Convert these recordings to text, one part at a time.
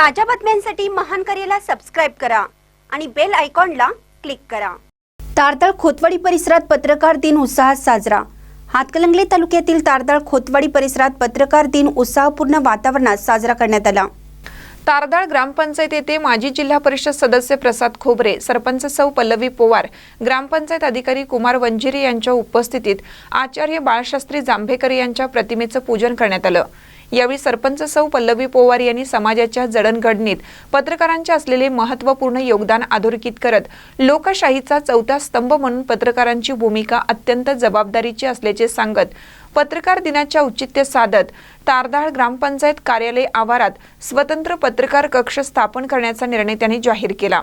ताज्या बातम्यांसाठी महान करेला सबस्क्राईब करा आणि बेल आयकॉनला क्लिक करा. तारदाळ खोतवाडी परिसरात पत्रकार दिन उत्साहात साजरा. हातकलंगले तालुक्यातील तारदाळ खोतवाडी परिसरात पत्रकार दिन उत्साहपूर्ण वातावरणात साजरा करण्यात आला. तारदाळ ग्रामपंचायत येथे माजी जिल्हा परिषद सदस्य प्रसाद खोबरे सरपंच सौ पल्लवी पोवार ग्रामपंचायत अधिकारी कुमार वंजिरे यांच्या उपस्थितीत आचार्य बाळशास्त्री जांभेकर यांच्या प्रतिमेचं पूजन करण्यात आलं. यावेळी सरपंच सौ पल्लवी पोवार यांनी समाजाच्या जडणघडणीत पत्रकारांचे असलेले महत्त्वपूर्ण योगदान अधोरेखित करत लोकशाहीचा चौथा स्तंभ म्हणून पत्रकारांची भूमिका अत्यंत जबाबदारीची असल्याचे सांगत पत्रकार दिनाच्या औचित्य साधत तारदाळ ग्रामपंचायत कार्यालय आवारात स्वतंत्र पत्रकार कक्ष स्थापन करण्याचा निर्णय त्यांनी जाहीर केला.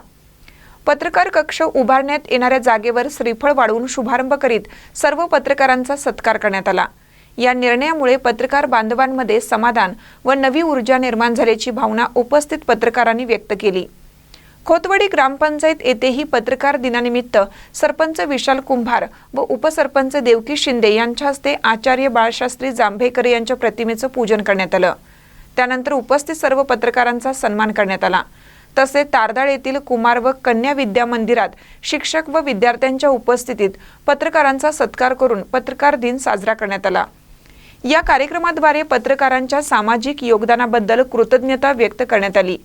पत्रकार कक्ष उभारण्यात येणाऱ्या जागेवर श्रीफळ वाढवून शुभारंभ करीत सर्व पत्रकारांचा सत्कार करण्यात आला. या निर्णयामुळे पत्रकार बांधवांमध्ये समाधान व नवी ऊर्जा निर्माण झाल्याची भावना उपस्थित पत्रकारांनी व्यक्त केली. खोतवाडी ग्रामपंचायत येथेही पत्रकार दिनानिमित्त सरपंच विशाल कुंभार व उपसरपंच देवकी शिंदे यांच्या हस्ते आचार्य बाळशास्त्री जांभेकर यांच्या प्रतिमेचं पूजन करण्यात आलं. त्यानंतर उपस्थित सर्व पत्रकारांचा सन्मान करण्यात आला. तसेच तारदाळ येथील कुमार व कन्या विद्या मंदिरात शिक्षक व विद्यार्थ्यांच्या उपस्थितीत पत्रकारांचा सत्कार करून पत्रकार दिन साजरा करण्यात आला. या कार्यक्रमाद्वारे पत्रकारांच्या सामाजिक योगदानाबद्दल कृतज्ञता व्यक्त करण्यात आली.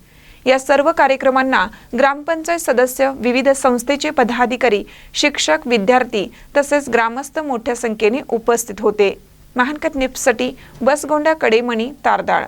या सर्व कार्यक्रमांना ग्रामपंचायत सदस्य विविध संस्थेचे पदाधिकारी शिक्षक विद्यार्थी तसेच ग्रामस्थ मोठ्या संख्येने उपस्थित होते. महानकट निप्ससाठी बसगोंडा कडेमणी तारदाळ.